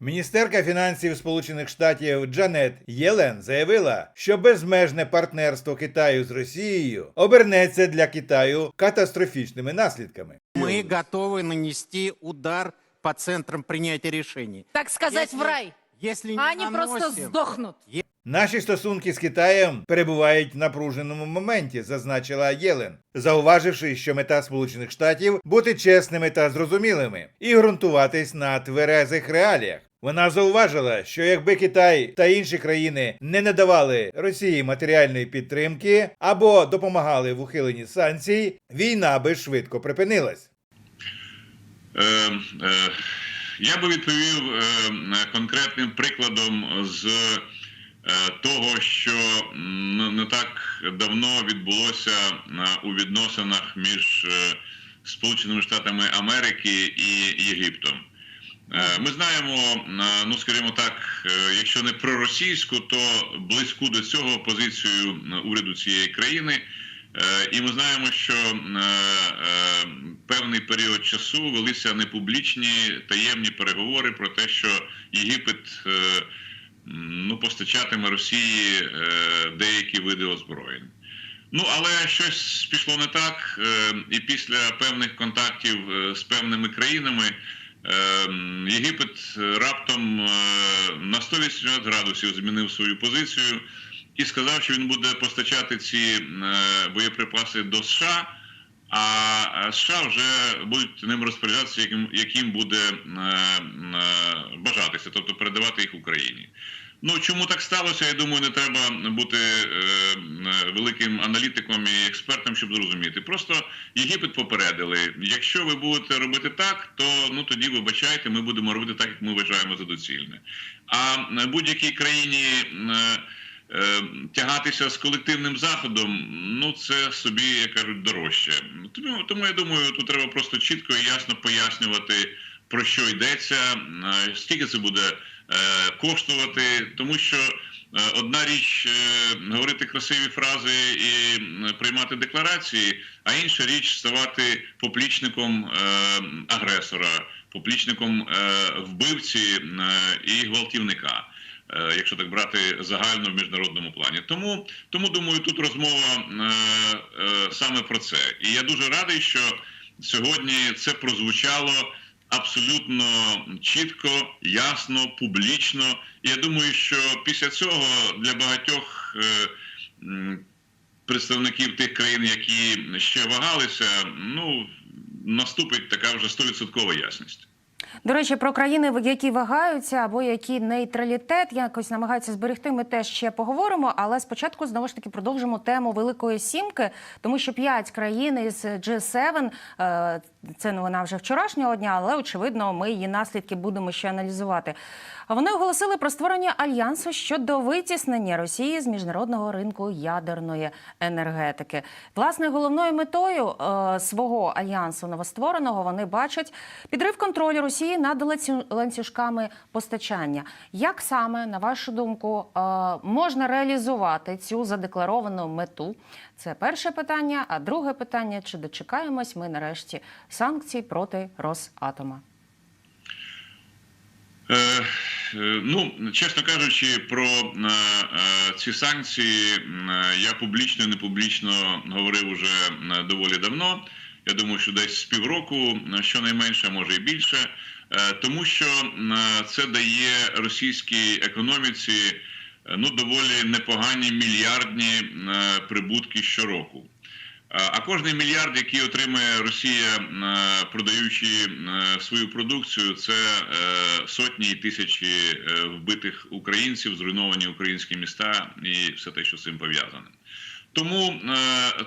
Міністерка фінансів Сполучених Штатів Джанет Єлен заявила, що безмежне партнерство Китаю з Росією обернеться для Китаю катастрофічними наслідками. Мы готовы нанести удар по центрам принятия решений. так сказать, Если- в рай. Если не А они просто сдохнут. Наші стосунки з Китаєм перебувають в напруженому моменті, зазначила Єлен, зауваживши, що мета Сполучених Штатів бути чесними та зрозумілими і ґрунтуватись на тверезих реаліях. Вона зауважила, що якби Китай та інші країни не надавали Росії матеріальної підтримки або допомагали в ухиленні санкцій, війна би швидко припинилась. Е, е, Я би відповів е, конкретним прикладом з е, того, що не так давно відбулося е, у відносинах між е, Сполученими Штатами Америки і Єгиптом. Е, Ми знаємо, е, ну скажімо так, е, якщо не проросійську, то близьку до цього позицію уряду цієї країни. І ми знаємо, що певний період часу велися непублічні таємні переговори про те, що Єгипет ну, постачатиме Росії деякі види озброєнь. Ну, але щось пішло не так, і після певних контактів з певними країнами Єгипет е, раптом е, на 180 градусів змінив свою позицію і сказав, що він буде постачати ці е, боєприпаси до США, а США вже будуть ним розпоряджатися, яким, яким буде бажатися, тобто передавати їх Україні. Ну чому так сталося? Я думаю, не треба бути е, е, великим аналітиком і експертом, щоб зрозуміти. Просто Єгипет попередили. Якщо ви будете робити так, то ну тоді вибачайте, ми будемо робити так, як ми вважаємо за доцільне. А будь-якій країні. е, е, Тягатися з колективним заходом, ну це собі, як кажуть, дорожче. Тому, тому я думаю, тут треба просто чітко і ясно пояснювати, про що йдеться, е, скільки це буде е, коштувати, тому що е, одна річ говорити красиві фрази і приймати декларації, а інша річ ставати поплічником агресора, поплічником вбивці і гвалтівника. Якщо так брати загально в міжнародному плані, тому тому думаю, тут розмова саме про це. І я дуже радий, що сьогодні це прозвучало абсолютно чітко, ясно, публічно. І я думаю, що після цього для багатьох е, представників тих країн, які ще вагалися, ну наступить така вже 100% ясність. До речі, про країни, які вагаються або які нейтралітет якось намагаються зберегти. Ми теж ще поговоримо. Але спочатку знову ж таки продовжимо тему Великої Сімки, тому що п'ять країн із G7, е, це новина вже вчорашнього дня, але очевидно, ми її наслідки будемо ще аналізувати. Вони оголосили про створення альянсу щодо витіснення Росії з міжнародного ринку ядерної енергетики. Власне, головною метою е, свого альянсу новоствореного вони бачать підрив контролю Росії над ланцю- ланцюжками постачання. Як саме, на вашу думку, е, можна реалізувати цю задекларовану мету? Це перше питання. А друге питання: чи дочекаємось ми нарешті санкцій проти Росатома? Е, е, ну, чесно кажучи, про е, е, ці санкції е, я публічно і не публічно говорив уже доволі давно. Я думаю, що десь з півроку, щонайменше, може і більше, тому що це дає російській економіці ну доволі непогані мільярдні прибутки щороку. А кожний мільярд, який отримує Росія, е, продаючи е, свою продукцію, це е, сотні і тисячі вбитих українців, зруйновані українські міста і все те, що з цим пов'язане. Тому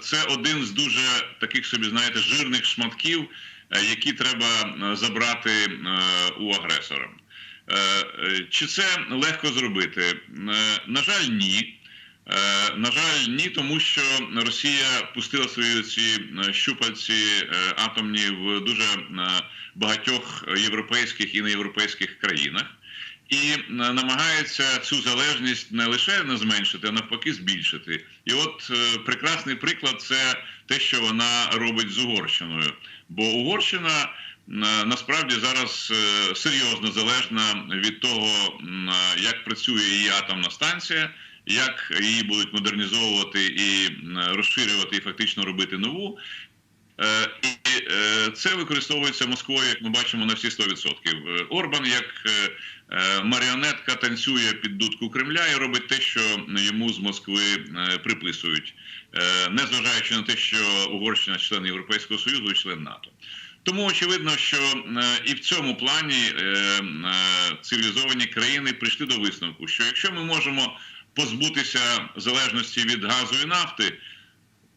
це один з дуже таких собі, знаєте, жирних шматків, які треба забрати у агресора. Чи це легко зробити? На жаль, ні. Е, На жаль, ні, тому що Росія пустила свої ці е, щупальці е, атомні в дуже е, багатьох європейських і неєвропейських країнах. І е, намагається цю залежність не лише не зменшити, а навпаки збільшити. І от е, прекрасний приклад це те, що вона робить з Угорщиною. Бо Угорщина на- насправді зараз е, серйозно залежна від того, е, як працює її атомна станція, як її будуть модернізовувати і розширювати, і фактично робити нову. Е, І е, це використовується Москвою, як ми бачимо, на всі 100%. Е, Орбан, як маріонетка, танцює під дудку Кремля і робить те, що йому з Москви приписують, незважаючи на те, що Угорщина член Європейського Союзу і член НАТО. Тому очевидно, що і в цьому плані цивілізовані країни прийшли до висновку, що якщо ми можемо позбутися залежності від газу і нафти,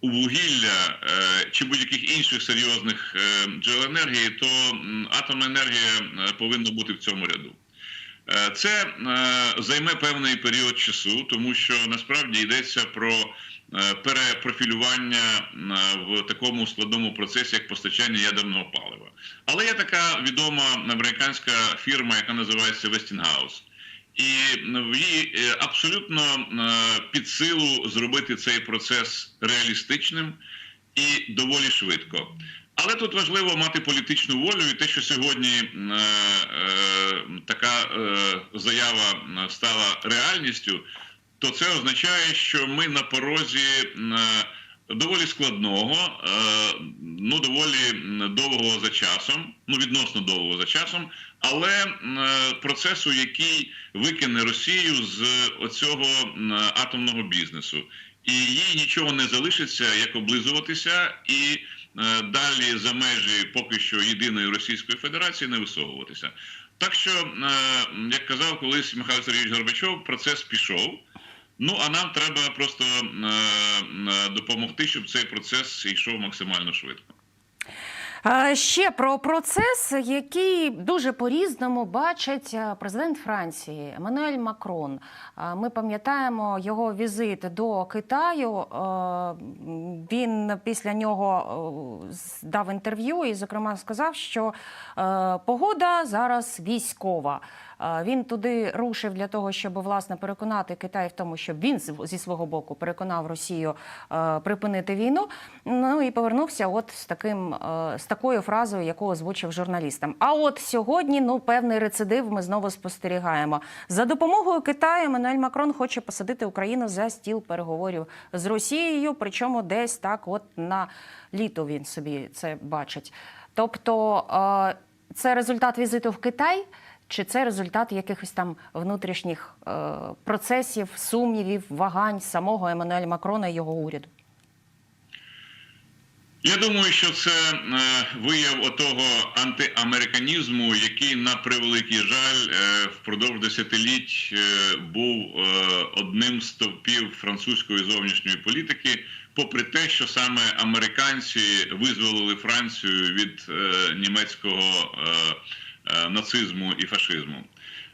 у вугілля е, чи будь-яких інших серйозних е, джерел енергії, то атомна енергія е, повинна бути в цьому ряду. Це займе певний період часу, тому що насправді йдеться про перепрофілювання в такому складному процесі, як постачання ядерного палива. Але є така відома американська фірма, яка називається Westinghouse. І в їй е, абсолютно е, під силу зробити цей процес реалістичним і доволі швидко. Але тут важливо мати політичну волю, і те, що сьогодні е, е, така е, заява стала реальністю, то це означає, що ми на порозі е, доволі складного, е, ну доволі довгого за часом, ну відносно довгого за часом, але е, процесу, який викине Росію з оцього атомного бізнесу, і їй нічого не залишиться, як облизуватися і е, далі за межі поки що єдиної Російської Федерації не висовуватися. Так що, як казав колись Михайло Сергійович Горбачов, процес пішов. Ну а нам треба просто е, е, допомогти, щоб цей процес йшов максимально швидко. Ще про процес, який дуже по-різному бачить е, президент Франції Еммануель Макрон. Ми пам'ятаємо його візит до Китаю. Він після нього дав інтерв'ю і, зокрема, сказав, що погода зараз військова. Він туди рушив для того, щоб власне переконати Китай в тому, щоб він зі свого боку переконав Росію е, припинити війну. Ну і повернувся от з таким е, з такою фразою, яку озвучив журналістам. А от сьогодні ну певний рецидив ми знову спостерігаємо. За допомогою Китаю Еммануель Макрон хоче посадити Україну за стіл переговорів з Росією, причому десь так, от на літо він собі це бачить. Тобто е, це результат візиту в Китай. Чи це результат якихось там внутрішніх е, процесів, сумнівів, вагань самого Еммануеля Макрона і його уряду? Я думаю, що це е, вияв отого антиамериканізму, який на превеликий жаль е, впродовж десятиліть е, був одним з стовпів французької зовнішньої політики, попри те, що саме американці визволили Францію від німецького нацизму і фашизму.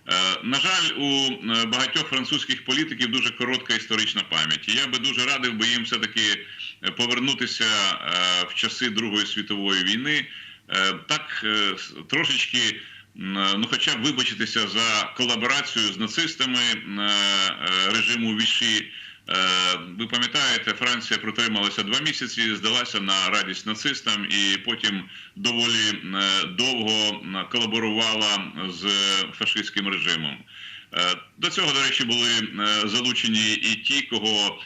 Е, На жаль, у е, багатьох французьких політиків дуже коротка історична пам'ять. Я би дуже радив би їм все-таки е, повернутися е, в часи Другої світової війни, е, так е, трошечки, е, ну хоча б вибачитися за колаборацію з нацистами е, е, режиму Віші. Е, Ви пам'ятаєте, Франція протрималася два місяці, здалася на радість нацистам, і потім доволі е, довго колаборувала з фашистським режимом. Е, До цього, до речі, були залучені і ті, кого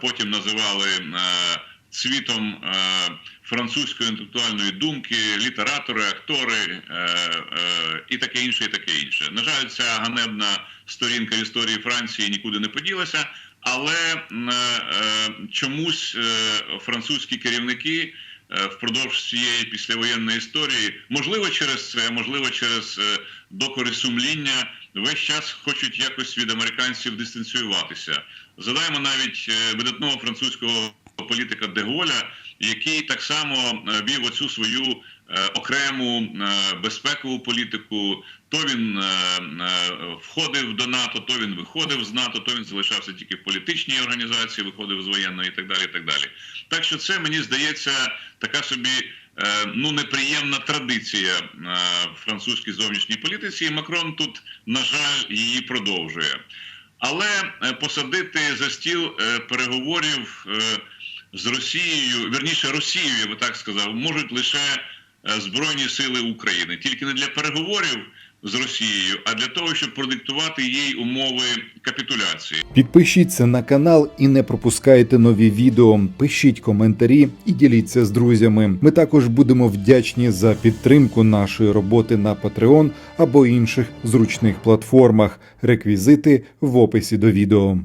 потім називали цвітом е, французької інтелектуальної думки, літератори, актори е, е, і таке інше, і таке інше. На жаль, ця ганебна сторінка історії Франції нікуди не поділася, але чомусь французькі керівники впродовж цієї післявоєнної історії, можливо, через це, можливо, через докори сумління, весь час хочуть якось від американців дистанціюватися. Згадаємо навіть видатного французького політика Деголя, який так само е, вів оцю свою е, окрему е, безпекову політику. То він входив до НАТО, то він виходив з НАТО, то він залишався тільки в політичній організації, виходив з воєнної і так далі. і Так далі. Так що це мені здається така собі ну неприємна традиція в французькій зовнішній політиці. І Макрон тут, на жаль, її продовжує. Але посадити за стіл переговорів з Росією, верніше Росією, я би так сказав, можуть лише е, Збройні Сили України, тільки не для переговорів з Росією, а для того, щоб продиктувати їй умови капітуляції. Підпишіться на канал і не пропускайте нові відео. Пишіть коментарі і діліться з друзями. Ми також будемо вдячні за підтримку нашої роботи на Patreon або інших зручних платформах. Реквізити в описі до відео.